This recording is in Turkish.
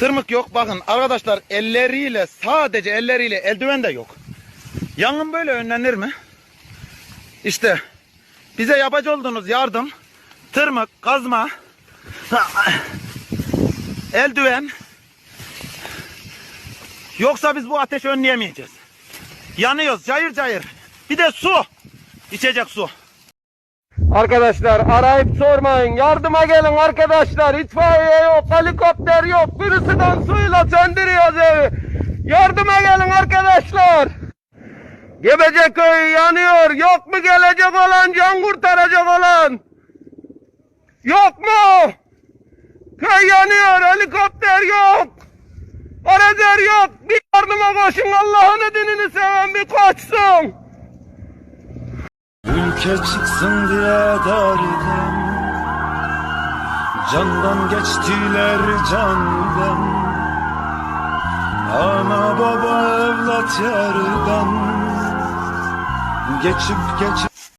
Tırmık yok. Bakın arkadaşlar elleriyle sadece elleriyle eldiven de yok. Yangın böyle önlenir mi? İşte bize yapacak olduğunuz yardım tırmık, kazma, eldiven. Yoksa biz bu ateşi önleyemeyeceğiz. Yanıyoruz cayır cayır. Bir de su. İçecek su. Arkadaşlar arayıp sormayın. Yardıma gelin arkadaşlar. İtfaiye yok, helikopter yok. Birisinden suyla söndürüyoruz evi. Yardıma gelin arkadaşlar. Gebece köyü yanıyor. Yok mu gelecek olan, can kurtaracak olan? Yok mu? Köy yanıyor, helikopter yok. Arazer yok. Bir yardıma koşun Allah'ın dinini seven bir koşsun. Ülke çıksın diye derdim Candan geçtiler candan. Ana baba evlat yerden Geçip geçip